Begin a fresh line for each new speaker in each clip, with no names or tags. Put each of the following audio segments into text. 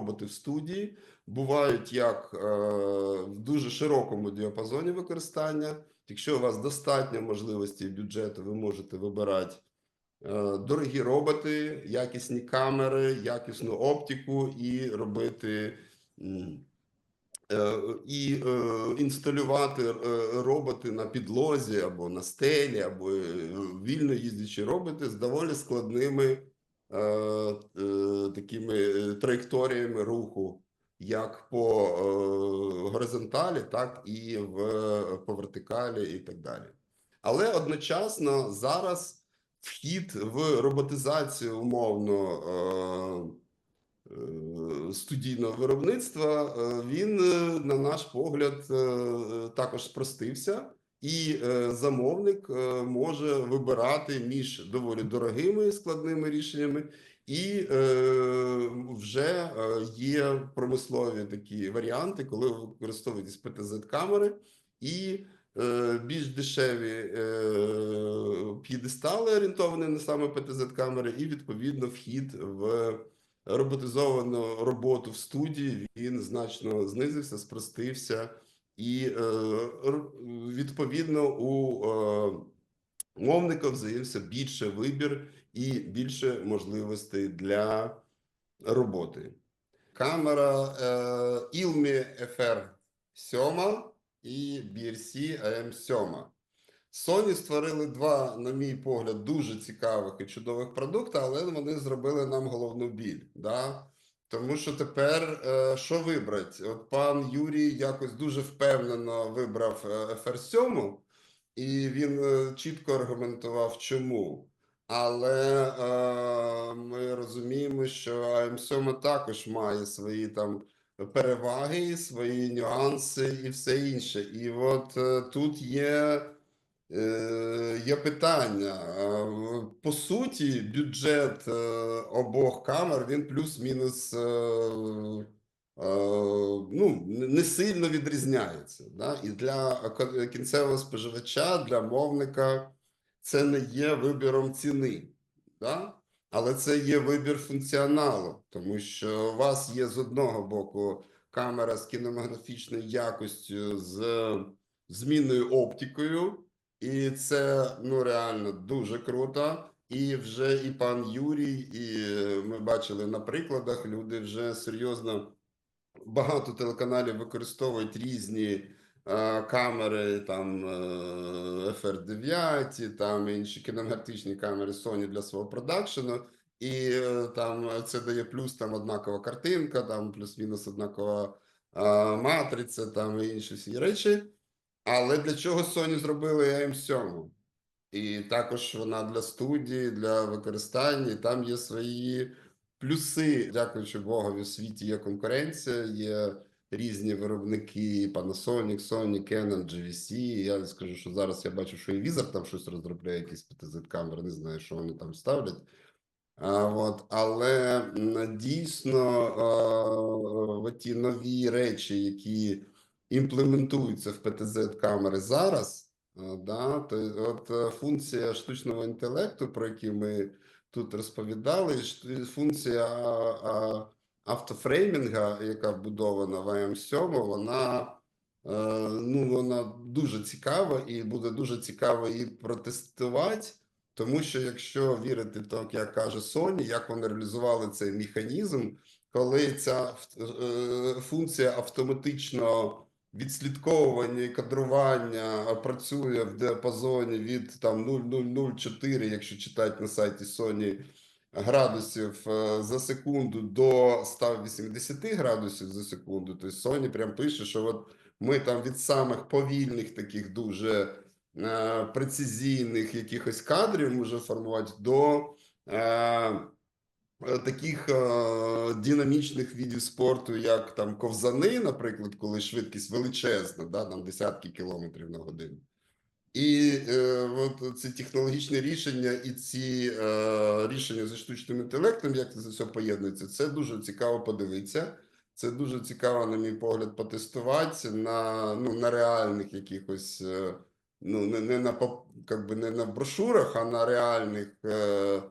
роботи в студії, бувають як е, в дуже широкому діапазоні використання. Якщо у вас достатньо можливості бюджету, ви можете вибирати е, дорогі роботи, якісні камери, якісну оптику і робити. е, І інсталювати роботи на підлозі або на стелі, або вільно їздячі роботи з доволі складними такими е, траєкторіями руху, як по е, горизонталі, так і в, по вертикалі, і так далі. Але одночасно зараз вхід в роботизацію умовно. Е, е, студійного виробництва, е, він, е, на наш погляд, е, також спростився, і е, замовник е, може вибирати між доволі дорогими складними рішеннями, і е, вже е, є промислові такі варіанти, коли ви використовуєтесь ПТЗ-камери і е, більш дешеві е, п'єдестали орієнтовані на саме ПТЗ-камери, і відповідно вхід в роботизовану роботу в студії він значно знизився, спростився, і е, відповідно у е, мовників з'явився більше вибір і більше можливостей для роботи. Камера е, Ilmi FR 7 і BRC AM 7. Sony створили два, на мій погляд, дуже цікавих і чудових продукти, але вони зробили нам головну біль. Да? Тому що тепер е, що вибрати? От пан Юрій якось дуже впевнено вибрав е, FR7, і він е, чітко аргументував, чому. Але е, ми розуміємо, що АМ7 також має свої там переваги, свої нюанси і все інше. І от е, тут є. Є питання. Е, По суті, бюджет е, обох камер він плюс-мінус е, ну, не сильно відрізняється. Да? І для кінцевого споживача, для мовника, це не є вибіром ціни. Да? Але це є вибір функціоналу, тому що у вас є з одного боку камера з кінематографічною якостю, з змінною оптикою. І це ну реально дуже круто. І вже і пан Юрій, і е, ми бачили на прикладах, люди вже серйозно багато телеканалів використовують різні е, камери, там е, FR9, там інші кінематичні камери Sony для свого продакшену. І е, там це дає плюс там однакова картинка, там плюс-мінус однакова е, матриця, там і інші всі речі. Але для чого Sony зробили AM7? І також вона для студії, для використання, і там є свої плюси. Дякуючи Богові, у світі є конкуренція, є різні виробники: Panasonic, Sony, Canon, GVC. Я не скажу, що зараз я бачу, що і Візер там щось розробляє, якісь ПТЗ-камери, не знаю, що вони там ставлять. А, от, але дійсно е, ті нові речі, які імплементуються в ПТЗ-камери зараз, е, да, то от е, функція штучного інтелекту, про які ми тут розповідали, функція автофреймінга, яка вбудована в AM7, вона, е, ну, вона дуже цікава і буде дуже цікаво її протестувати. Тому що якщо вірити так, як каже Sony, як вони реалізували цей механізм, коли ця функція автоматично відслідковування і кадрування працює в діапазоні від там 0,004, якщо читати на сайті Sony градусів е, за секунду до 180 градусів за секунду, то Sony прям пише, що от ми там від самих повільних таких дуже е, прецизійних якихось кадрів може формувати до е, таких е, динамічних видів спорту, як там ковзани, наприклад, коли швидкість величезна, да, там десятки кілометрів на годину. І е, от ці технологічні рішення і ці е, рішення зі штучним інтелектом, як це все поєднується, це дуже цікаво подивитися. Це дуже цікаво, на мій погляд, потестувати на, ну, на реальних якихось, е, ну, не, не, на, би не на брошурах, а на реальних е,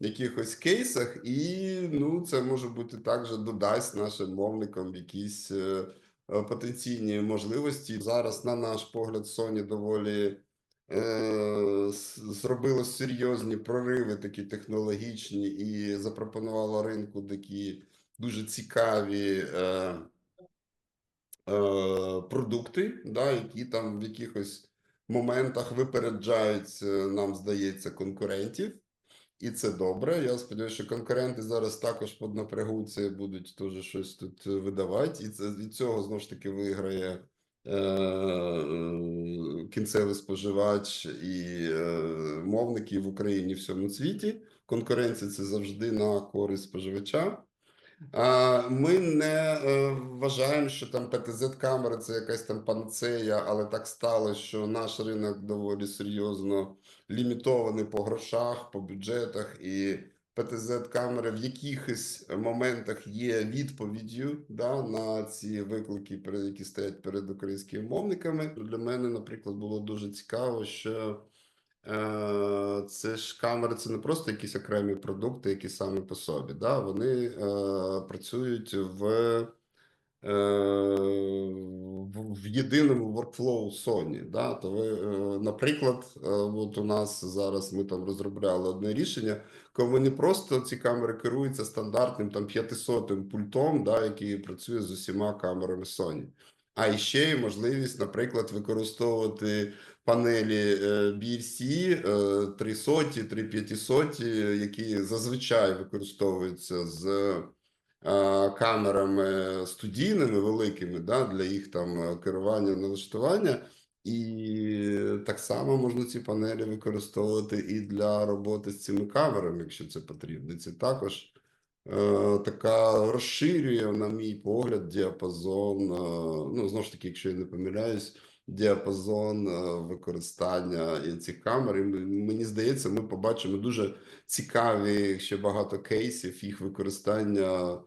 якихось кейсах, і ну, це може бути також додасть нашим мовникам якісь е, е, потенційні можливості. Зараз, на наш погляд, Sony доволі е, зробило серйозні прориви, такі технологічні, і запропонувало ринку такі дуже цікаві. Е, е, продукти, да, які там в якихось моментах випереджають, нам здається, конкурентів. І це добре. Я сподіваюся, що конкуренти зараз також поднапрягуться будуть теж щось тут видавати. І це від цього знову ж таки виграє е, кінцевий споживач і е, мовники в Україні і всьому світі. Конкуренція це завжди на користь споживача. Ми не е, вважаємо, що там ПТЗ-камера це якась там панацея, але так стало, що наш ринок доволі серйозно лімітований по грошах, по бюджетах, і ПТЗ-камери в якихось моментах є відповіддю да, на ці виклики, які стоять перед українськими мовниками. Для мене, наприклад, було дуже цікаво, що Це ж камери, це не просто якісь окремі продукти, які самі по собі. Да? Вони е, працюють в, е, в, єдиному workflow Sony. Да? То ви, е, наприклад, е, от у нас зараз ми там розробляли одне рішення, коли не просто ці камери керуються стандартним там 500 пультом, да, який працює з усіма камерами Sony. А ще є можливість, наприклад, використовувати панелі е, 300, 3500, які зазвичай використовуються з е, камерами студійними великими да, для їх там е, керування налаштування. І так само можна ці панелі використовувати і для роботи з цими камерами, якщо це потрібно. Це також е, така розширює, на мій погляд, діапазон. е, ну, знову ж таки, якщо я не помиляюсь, діапазон е, використання цих камер. І мені здається, ми побачимо дуже цікаві ще багато кейсів їх використання е,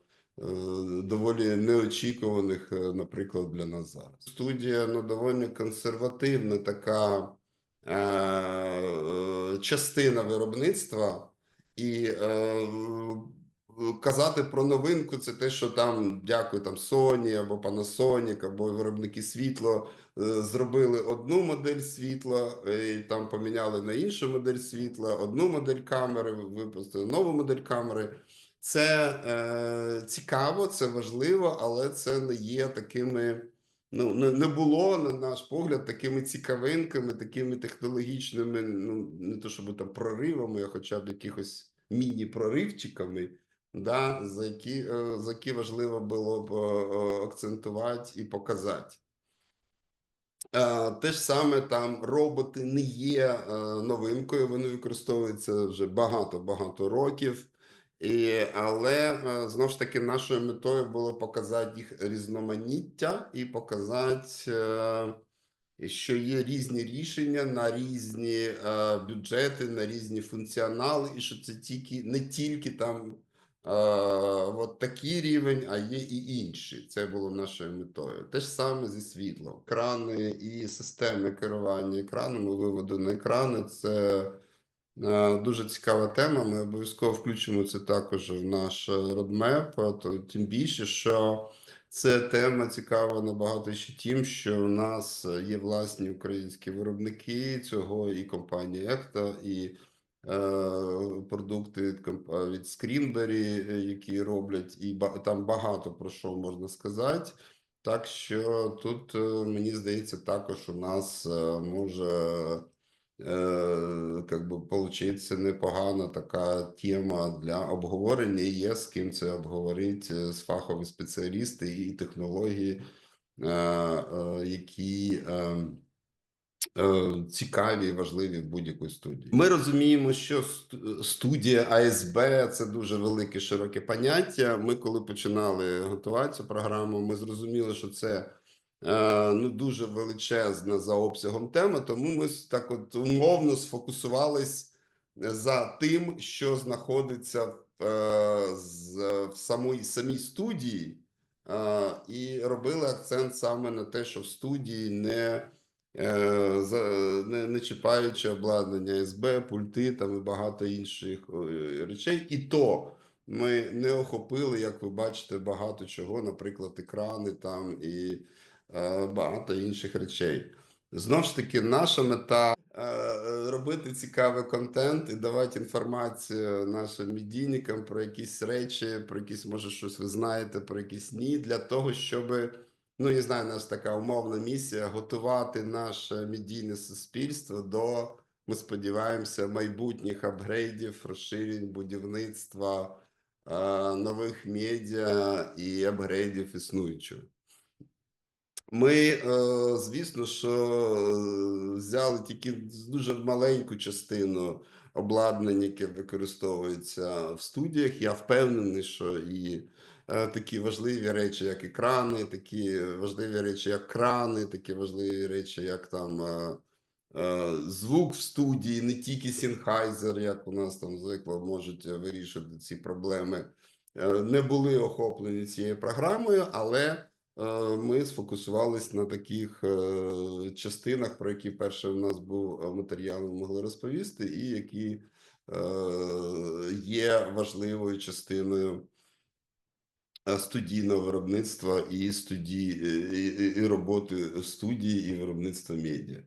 доволі неочікуваних, е, наприклад, для нас зараз. Студія ну, доволі консервативна така е, е, частина виробництва, і е, казати про новинку це те, що там дякую там Sony або Panasonic, або виробники світло е, зробили одну модель світла, е, і там поміняли на іншу модель світла, одну модель камери, випустили нову модель камери. Це е, цікаво, це важливо, але це не є такими. Ну, не було, на наш погляд, такими цікавинками, такими технологічними, ну не то щоб там проривами, а хоча б якихось міні-проривчиками, да, за які, е, за які важливо було б е, е, акцентувати і показати. Те ж саме там роботи не є новинкою, вони використовуються вже багато-багато років. І, але знову ж таки нашою метою було показати їх різноманіття і показати, що є різні рішення на різні бюджети, на різні функціонали, і що це тільки не тільки там от такий рівень, а є і інші. Це було нашою метою. Те ж саме зі світлом. Екрани і системи керування екранами, виводу на екрани це. Е, Дуже цікава тема. Ми обов'язково включимо це також в наш родмеп. То тим більше, що це тема цікава набагато ще тим, що у нас є власні українські виробники цього, і компанія Екта, і продукти від, е, які роблять, і там багато про що можна сказати. Так що тут, е, мені здається, також у нас е, може е, как би получиться непогана така тема для обговорення. Є з ким це обговорити е, з фахові спеціалісти і технології, е, е, які. Е, Цікаві і важливі в будь-якої студії. Ми розуміємо, що студія АСБ це дуже велике широке поняття. Ми, коли починали готувати цю програму, ми зрозуміли, що це е, ну дуже величезна за обсягом тема. Тому ми так от умовно сфокусувались за тим, що знаходиться в, е, самій самій студії, і робили акцент саме на те, що в студії не не, не чіпаючи обладнання СБ, пульти там і багато інших е, речей. І то ми не охопили, як ви бачите, багато чого, наприклад, екрани там і е, багато інших речей. Знову ж таки, наша мета е, робити цікавий контент і давати інформацію нашим медійникам про якісь речі, про якісь, може, щось ви знаєте, про якісь ні, для того, щоб, ну, не знаю, нас така умовна місія готувати наше медійне суспільство до, ми сподіваємося, майбутніх апгрейдів, розширень, будівництва е, нових медіа і апгрейдів існуючого. Ми, е, звісно, що е, взяли тільки дуже маленьку частину обладнання, яке використовується в студіях. Я впевнений, що і такі важливі речі, як екрани, такі важливі речі, як крани, такі важливі речі, як там е, е, звук в студії, не тільки Sennheiser, як у нас там звикло, можуть вирішити ці проблеми. е, Не були охоплені цією програмою, але Е, ми сфокусувались на таких е, частинах, про які перше у нас був е, матеріал, ми могли розповісти, і які е, є важливою частиною е, студійного виробництва і студії і, і, і роботи студії і виробництва медіа.